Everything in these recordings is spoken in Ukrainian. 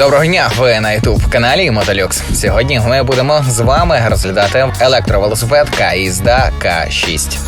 Доброго дня! Ви на youtube каналі Мотолюкс. Сьогодні ми будемо з вами розглядати електровелосипед Каїзда К6.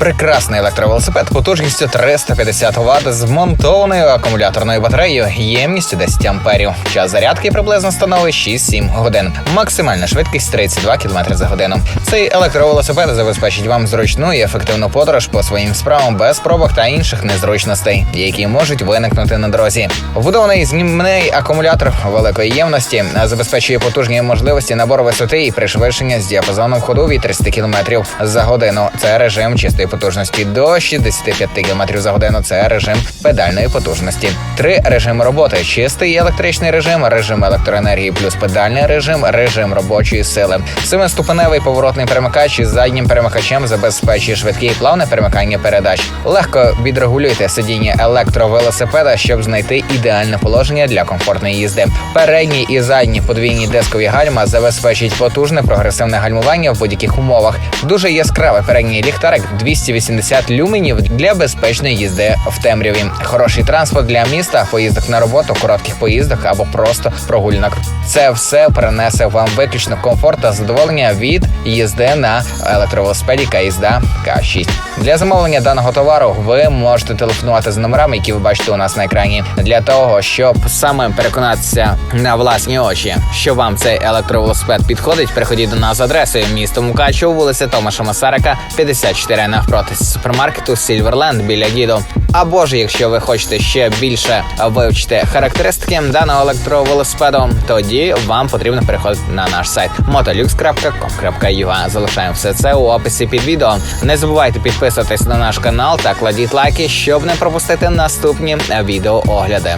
Прекрасний електровелосипед потужністю 350 Вт з вмонтованою акумуляторною батареєю ємністю 10 амперів. Час зарядки приблизно становить 6-7 годин. Максимальна швидкість 32 км за годину. Цей електровелосипед забезпечить вам зручну і ефективну подорож по своїм справам без пробок та інших незручностей, які можуть виникнути на дорозі. Вбудований знімний акумулятор великої ємності забезпечує потужні можливості набору висоти і пришвидшення з діапазоном ходу від 30 км за годину. Це режим чистої потужності до 65 км за годину. Це режим педальної потужності. Три режими роботи: чистий електричний режим, режим електроенергії плюс педальний режим, режим робочої сили. Семиступеневий поворотний перемикач із заднім перемикачем забезпечує швидке і плавне перемикання передач. Легко відрегулюйте сидіння електровелосипеда, щоб знайти ідеальне положення для комфортної їзди. Передні і задні подвійні дискові гальма забезпечить потужне прогресивне гальмування в будь-яких умовах. Дуже яскравий передній ліхтарик 280 люменів для безпечної їзди в темряві. Хороший транспорт для міста, поїздок на роботу, коротких поїздок або просто прогулянок. Це все принесе вам виключно комфорт та задоволення від їзди на електровелосипеді Каїзда К6. Для замовлення даного товару ви можете телефонувати за номерами, які ви бачите у нас на екрані, для того, щоб самим переконатися на власні очі, що вам цей електровелосипед підходить. Приходіть до нас за адресою місто Мукачево, вулиця Томаша Масарика, 54 навпроти супермаркету Сільверленд біля Дідо. Або ж, якщо ви хочете ще більше вивчити характеристики даного електровелосипеду, тоді вам потрібно переходити на наш сайт motolux.com.ua. Залишаємо все це у описі під відео. Не забувайте підписуватись на наш канал та кладіть лайки, щоб не пропустити наступні відеоогляди.